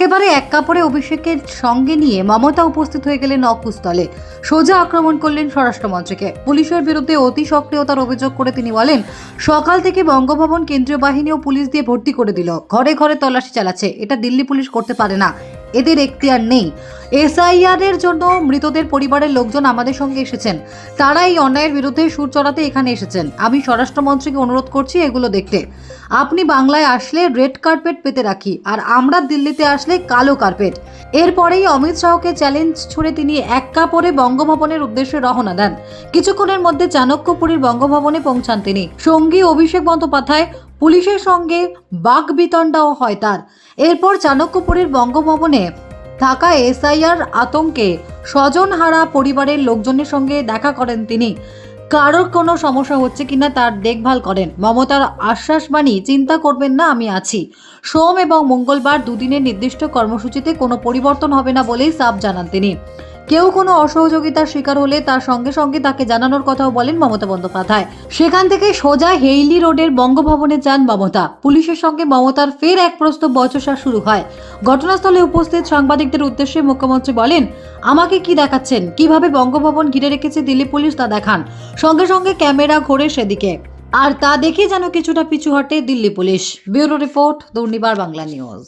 একেবারে এক কাপড়ে অভিষেকের সঙ্গে নিয়ে মমতা উপস্থিত হয়ে গেলেন অকুস্থলে সোজা আক্রমণ করলেন স্বরাষ্ট্রমন্ত্রীকে। পুলিশের বিরুদ্ধে অতি সক্রিয়তার অভিযোগ করে তিনি বলেন, সকাল থেকে বঙ্গভবন কেন্দ্রীয় বাহিনী ও পুলিশ দিয়ে ভর্তি করে দিল। ঘরে ঘরে তল্লাশি চালাচ্ছে। এটা দিল্লি পুলিশ করতে পারে না। এদের এখতিয়ার নেই। এসআইআর এর জন্য মৃতদের পরিবারের লোকজন আমাদের সঙ্গে এসেছেন। তারা এই অন্যায়ের বিরুদ্ধে সুর চড়াতে এখানে এসেছেন। আমি স্বরাষ্ট্রমন্ত্রীকে অনুরোধ করছি এগুলো দেখতে। আপনি বাংলায় আসলে রেড কার্পেট পেতে রাখি, আর আমরা দিল্লিতে আসলে কালো কার্পেট। এরপরেই অমিত শাহকে চ্যালেঞ্জ ছুড়ে তিনি এক কাপড়ে বঙ্গভবনের উদ্দেশ্যে রওনা দেন। কিছুক্ষণের মধ্যে চাণক্যপুরীর বঙ্গভবনে পৌঁছান তিনি। সঙ্গী অভিষেক বন্দ্যোপাধ্যায় পুলিশের সঙ্গে বাক বিতণ্ডাও হয় তার। এরপর চাণক্যপুরের বঙ্গভবনে থাকা এসআইআর আতঙ্কে স্বজনহারা পরিবারের লোকজনের সঙ্গে দেখা করেন তিনি। কারোর কোনো সমস্যা হচ্ছে কিনা তার দেখভাল করেন। মমতার আশ্বাসবাণী চিন্তা করবেন না, আমি আছি। সোম এবং মঙ্গলবার দুদিনের নির্দিষ্ট কর্মসূচিতে কোনো পরিবর্তন হবে না বলেই সাফ জানান তিনি। কেউ কোনো অসহযোগিতার শিকার হলে তার সঙ্গে সঙ্গে তাকে জানানোর কথাও বলেন মমতা বন্দ্যোপাধ্যায়। সেখান থেকে সোজা হেইলি রোডের বঙ্গভবনে যান মমতা। পুলিশের সঙ্গে মমতার ফের এক প্রস্ত বচসা শুরু হয়। ঘটনাস্থলে উপস্থিত সাংবাদিকদের উদ্দেশ্যে মুখ্যমন্ত্রী বলেন, আমাকে কি দেখাচ্ছেন? কীভাবে বঙ্গভবন ঘিরে রেখেছে দিল্লি পুলিশ তা দেখান। সঙ্গে সঙ্গে ক্যামেরা ঘোরে সেদিকে। আর তা দেখে যেন কিছুটা পিছু হটে Delhi police. Bureau report Durnibar Bangla news.